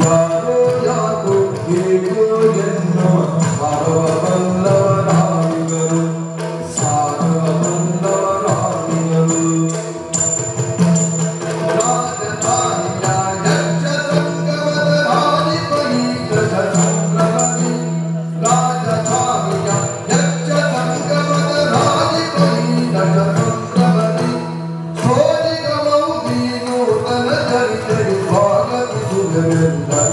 Yaro yaro, yaro yaro, Amen.